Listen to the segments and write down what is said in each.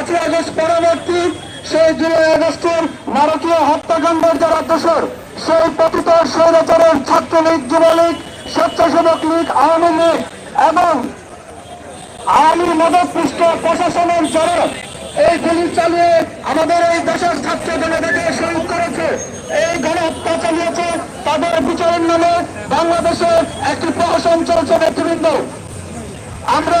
পাঁচই আগস্ট পরবর্তী সেই জুলাই আগস্টের নারকীয় হত্যাকাণ্ডের যারা দোষর সেই পতিত স্বৈরাচারের ছাত্রলীগ, যুবলীগ, স্বেচ্ছাসেবক লীগ, আওয়ামী লীগ এবং আওয়ামী মদতপুষ্ট প্রশাসনের যারা এই গুলি চালিয়ে আমাদের এই দেশের ছাত্র জনতাকে শহীদ করেছে। এই গণহত্যা চালিয়েছে তাদের বিচারের নামে বাংলাদেশে একটি প্রহসন চলছে নেতৃবৃন্দ। আমরা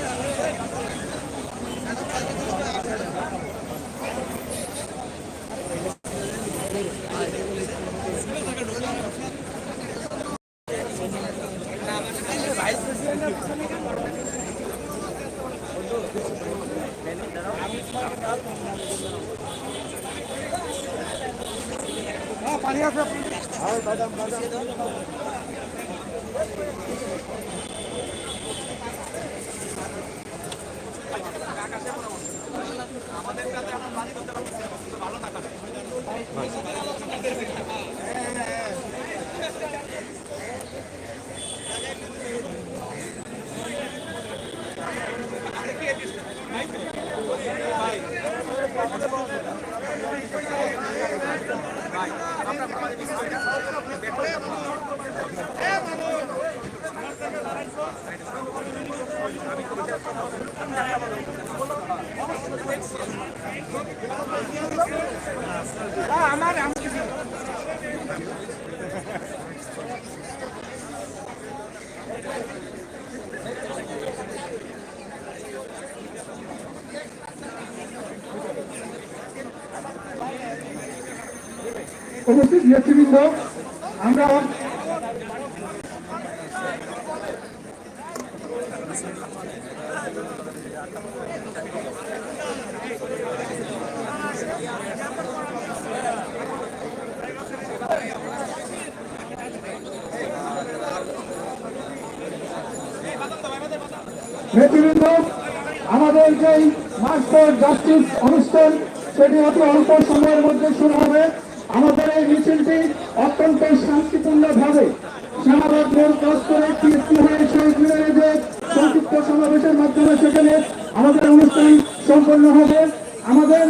আমাদের কাছে এখন ভালো থাকা চাকতে পারে উপস্থিত নেতৃবৃন্দ, আমরা নেতৃবৃন্দ, আমাদের যেই মাস্টার জাস্টিস অনুষ্ঠান, সেটি অতি অল্প সময়ের মধ্যে শুরু হবে। এই মিছিলটি অত্যন্ত সেখানে আমাদের অনুষ্ঠান সম্পন্ন হবে। আমাদের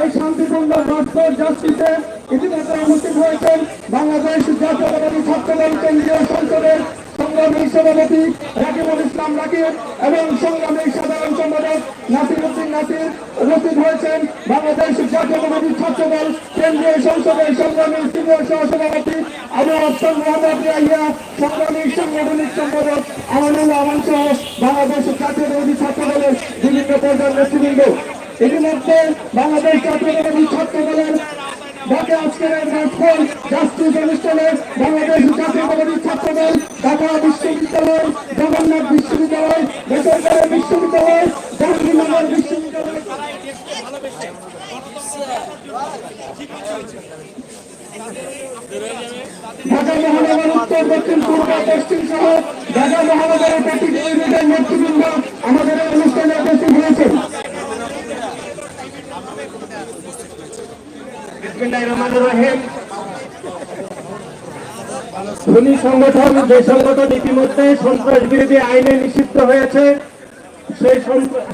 এই শান্তিপূর্ণ মাস্টার জাস্টিসে ইতিমধ্যে উপস্থিত হয়েছেন বাংলাদেশ জাতীয়তাবাদী ছাত্রদল কেন্দ্রীয় সংসদের সংগ্রামী সভাপতি রাকিবুল ইসলাম রাকিব এবং সংগ্রামী সাধারণ সম্পাদক নাসির উদ্দিন নাসির উপস্থিত হয়েছেন বাংলাদেশ জাতীয়তাবাদী ছাত্রদল কেন্দ্রীয় সংসদের সংগ্রামী সিনিয়র সহসভাপতি আবু আফসান মোহাম্মদ ইয়াহিয়া সংগ্রামী সাংগঠনিক সম্পাদক আমানুল্লাহ আমান সহ বাংলাদেশ জাতীয়তাবাদী ছাত্রদলের বিভিন্ন পর্যায়ের নেতৃবৃন্দ। ইতিমধ্যে বাংলাদেশ জাতীয়তাবাদী ছাত্রদলের ঢাকা আজকের মাঠফল জাস্টিস অনুষ্ঠানে বাংলাদেশ জাতীয়তাবাদী ছাত্রদল ঢাকা বিশ্ববিদ্যালয় জগন্নাথ বিশ্ববিদ্যালয়, বেসরকারি বিশ্ববিদ্যালয় জাহাঙ্গীরনগর বিশ্ববিদ্যালয়। ঢাকা মহানগর উত্তর, দক্ষিণ, পূর্ব, পশ্চিম সহ ঢাকা মহানগরের ইউনিটের নেতৃবৃন্দ আমাদের অনুষ্ঠানে উপস্থিত হয়েছেন। সুনি সংগঠন, যে সংগঠন ইতিমধ্যে সন্ত্রাস বিরোধী আইনে নিষিদ্ধ হয়েছে,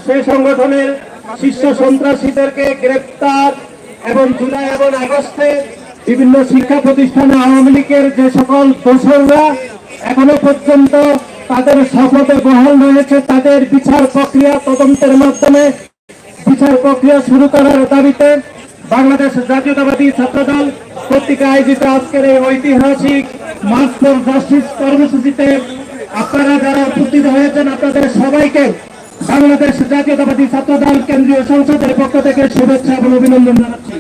সেই সংগঠনের শীর্ষ সন্ত্রাসীদেরকে গ্রেপ্তার এবং জুলাই এবং আগস্টে বিভিন্ন শিক্ষা প্রতিষ্ঠানে আওয়ামী লীগের যে সকল দোসররা এখনও পর্যন্ত তাদের শপথে বহাল রয়েছে, তাদের বিচার প্রক্রিয়া তদন্তের মাধ্যমে বিচার প্রক্রিয়া শুরু করার দাবিতে বাংলাদেশ জাতীয়তাবাদী ছাত্রদল কর্তৃক আয়োজিত আজকের এই ঐতিহাসিক ফর জাস্টিস কর্মসূচিতে আপনারা যারা উপস্থিত হয়েছেন, আপনাদের সবাইকে বাংলাদেশ জাতীয়তাবাদী ছাত্রদল কেন্দ্রীয় সংসদের পক্ষ থেকে শুভেচ্ছা এবং অভিনন্দন জানাচ্ছি।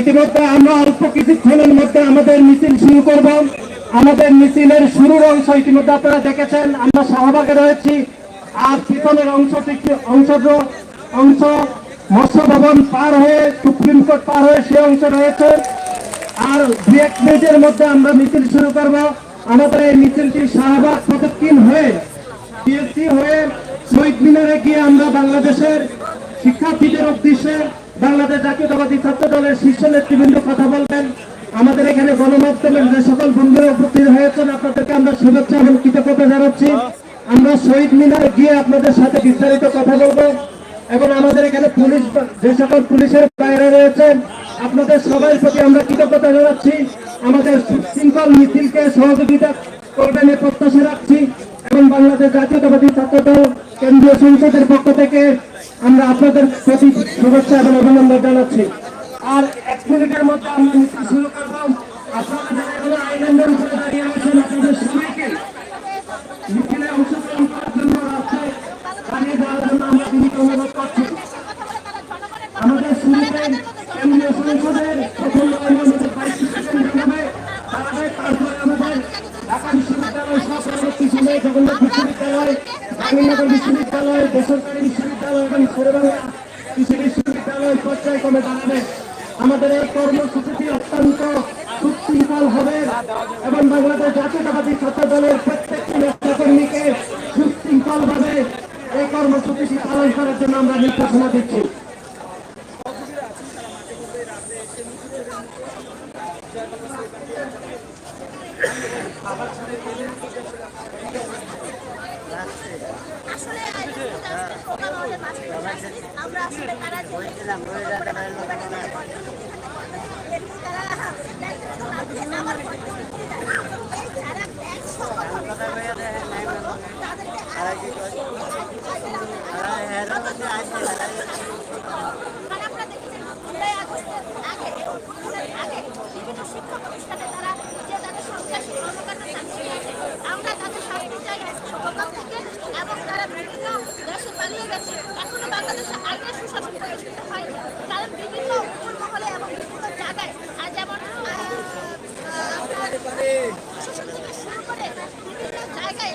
ইতিমধ্যে আমরা অল্প কিছুক্ষণের মধ্যে আমাদের মিছিল শুরু করব। আমাদের মিছিলের শুরুর অংশ ইতিমধ্যে আপনারা দেখেছেন, আমরা শাহবাগে রয়েছি। আর পিছনের অংশ অংশ অংশ মৎস্য ভবন পার হয়ে সুপ্রিম কোর্ট পার হয়ে সে অংশ রয়েছে। আর দু এক মিনিটের মধ্যে আমরা মিছিল শুরু করব। আমাদের এই মিছিলটি শাহবাগ প্রদক্ষিণ হয়ে পিএসসি হয়ে শহীদ মিনারে গিয়ে আমরা বাংলাদেশের শিক্ষার্থীদের উদ্দেশ্যে বাংলাদেশ জাতীয়তাবাদী ছাত্র দলের শীর্ষ নেতৃবৃন্দ কথা বলবেন। আমাদের এখানে গণমাধ্যমের যে সকল বন্ধুরা উপস্থিত হয়েছেন, আপনাদেরকে আমরা শুভেচ্ছা এবং কৃতজ্ঞতা জানাচ্ছি। আমরা শহীদ মিনার গিয়ে আপনাদের সাথে বিস্তারিত কথা বলব। এবং আমাদের এখানে পুলিশ, যে সকল পুলিশের বাইরে রয়েছেন, আপনাদের সবার প্রতি আমরা কৃতজ্ঞতা জানাচ্ছি। আমাদের শৃঙ্খল মিছিলকে সহযোগিতা করবেন এ প্রত্যাশা রাখছি এবং বাংলাদেশ জাতীয়তাবাদী ছাত্র দল কেন্দ্রীয় সংসদের পক্ষ থেকে আমরা আপনাদের প্রতি শুভেচ্ছা এবং অভিনন্দন জানাচ্ছি। আর এক মিনিটের মধ্যে আমরা শুরু করব আপনারা যারা আইল্যান্ডের উপরে দাঁড়িয়ে আপনাদের সবাইকে মিছিলে অংশগ্রহণ করার জন্য রাস্তায় দাঁড়িয়ে যাওয়ার জন্য আমরা বিনীত অনুরোধ করছি আমাদের শুরুতে কেন্দ্রীয় সংসদের প্রথম লাইনে আমাদের বাইশ সেকেন্ড হবে তারপরে তারপরে আমাদের বেসরকারি এবং আমাদের এই কর্মসূচিটি অত্যন্ত সুশৃঙ্খল হবে এবং বাংলাদেশ জাতীয়তাবাদী ছাত্র দলের প্রত্যেকটি নেতাকর্মীকে সুশৃঙ্খল ভাবে এই কর্মসূচিটি পালন করার জন্য আমরা নির্দেশনা দিচ্ছি। আমরা আসলে তারা আমরা দেখেছি জুলাই আগস্টের আগে জুলাই আগে বিভিন্ন শিক্ষা প্রতিষ্ঠানে তারা যে তাদের সন্ত্রাসী কর্মকাণ্ড চালিয়ে গেছে আমরা তাদের শাস্তি চাই সরকার থেকে এবং তারা বিভিন্ন দেশে পালিয়ে গেছে এখনও বাংলাদেশে আইনের সুশাসন প্রতিষ্ঠিত হয়নি। কারণ বিভিন্ন মহলে এবং বিভিন্ন জায়গায় আর যেমন প্রশাসন থেকে শুরু করে বিভিন্ন জায়গায়